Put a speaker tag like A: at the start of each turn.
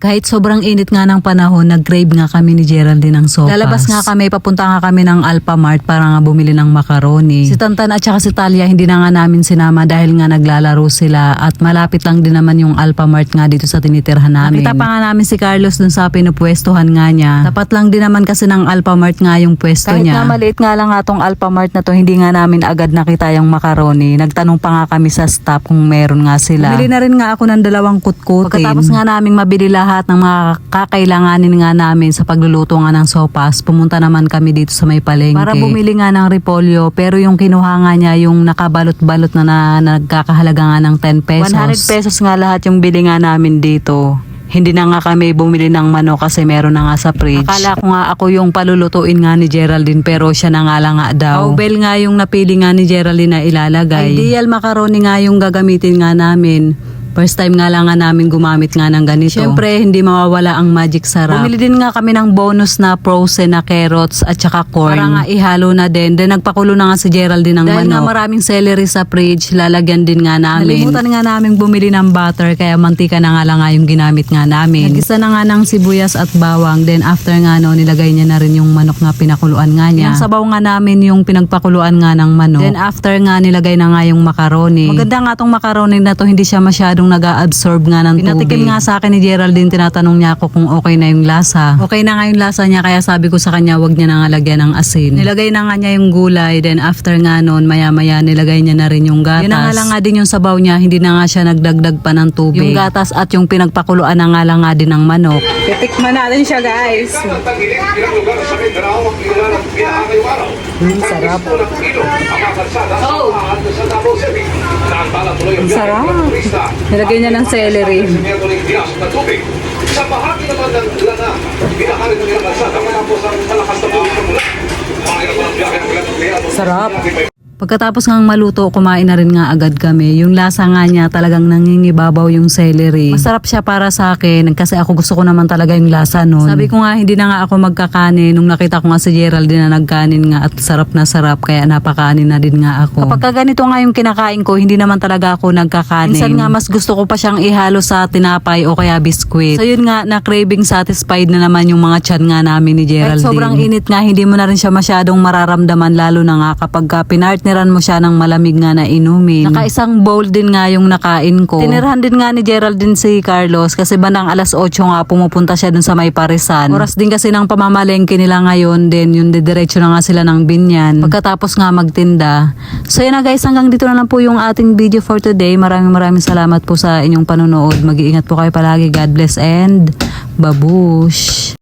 A: Kahit sobrang init nga ng panahon, nag-crave nga kami ni Geraldine ng sopas. Lalabas nga kami, papunta nga kami ng Alphamart para nga bumili ng macaroni. Si Tantan at saka si Talia hindi na nga namin sinama dahil nga naglalaro sila at malapit lang din naman yung Alphamart nga dito sa tinitirhan namin. Nakita pa nga namin si Carlos dun sa pinupwestuhan nga niya. Tapat lang din naman kasi ng Alphamart nga yung pwesto
B: Kahit
A: niya.
B: na
A: maliit nga lang nga tong Alphamart na to, hindi nga namin agad nakita yung macaroni. Nagtanong pa nga kami sa staff kung meron nga sila. Bumili na rin nga ako ng dalawang kutkutin. Pagkatapos nga naming mabili lahat ng mga kakailanganin nga namin sa pagluluto nga ng sopas, pumunta naman kami dito sa may palengke. Para bumili nga ng repolyo, pero yung kinuha nga niya yung nakabalot-balot na, na nagkakahalaga nga ng 10 pesos. 100 pesos nga lahat yung bili nga namin dito. Hindi na nga kami bumili ng manok kasi meron na nga sa fridge. Akala ko nga ako yung palulutuin nga ni Geraldine pero siya na nga lang nga daw. Cowbell nga yung napili nga ni Geraldine na ilalagay. Ideal macaroni nga yung gagamitin nga namin. First time nga lang nga namin gumamit nga ng ganito. Siyempre, hindi mawawala ang magic sarap. Bumili din nga kami ng bonus na frozen na carrots at saka corn. Para nga ihalo na din. Then nagpakulo na nga si Geraldine ng Dahil nga
B: manok.
A: maraming celery sa fridge, lalagyan din nga namin. Nalimutan nga namin bumili ng butter kaya mantika na nga lang nga yung ginamit nga namin. Nagisa na nga ng sibuyas at bawang. Then after nga no, nilagay niya na rin yung manok na pinakuluan nga niya. Sabaw nga namin yung pinagpakuluan nga ng manok. Then after nga nilagay na nga yung macaroni. Maganda nga tong macaroni na to, hindi siya masyadong nag-absorb nga ng tubig. Pinatikim nga sa akin ni Geraldine, tinatanong niya ako kung okay na yung lasa. Okay na nga yung lasa niya kaya sabi ko sa kanya wag niya na nga lagyan ng asin. Nilagay na nga niya yung gulay then after nga noon maya maya nilagay niya na rin yung gatas. Yun na nga lang nga din yung sabaw niya, hindi na nga siya nagdagdag pa ng tubig. Yung gatas at yung pinagpakuluan na nga lang nga din ng manok.
B: Titikman natin siya guys. Mm, sarap.
C: Kilo ang sa sa
B: sarap. Nilagay niya ng celery.
C: Sa. Sa bahagi naman ng Lana, pinakarin ng ilang kalsada matapos ang malakas na ng ilang empleyado.
B: Sarap.
A: Pagkatapos ngang maluto, kumain na rin nga agad kami. Yung lasa nga niya talagang nangingibabaw yung celery. Masarap siya para sa akin kasi ako gusto ko naman talaga yung lasa nun. Sabi ko nga hindi na nga ako magkakanin nung nakita ko nga si Geraldine na nagkanin nga at sarap na sarap kaya napakanin na din nga ako. Kapag ka ganito nga yung kinakain ko, hindi naman talaga ako nagkakanin. Minsan nga mas gusto ko pa siyang ihalo sa tinapay o kaya biskwit. So yun nga, na craving satisfied na naman yung mga chan nga namin ni Geraldine. Kahit sobrang init nga, hindi mo na rin siya masyadong mararamdaman lalo na nga kapag ka pinartneran mo siya ng malamig nga na inumin. Naka isang bowl din nga yung nakain ko. Tinirhan din nga ni Geraldine si Carlos kasi bandang alas 8 nga pumupunta siya dun sa may parisan. Oras din kasi ng pamamalengke nila ngayon din yung didiretso na nga sila ng binyan. Pagkatapos nga magtinda. So yun na guys, hanggang dito na lang po yung ating video for today. Maraming maraming salamat po sa inyong panonood. Mag-iingat po kayo palagi. God bless and babush!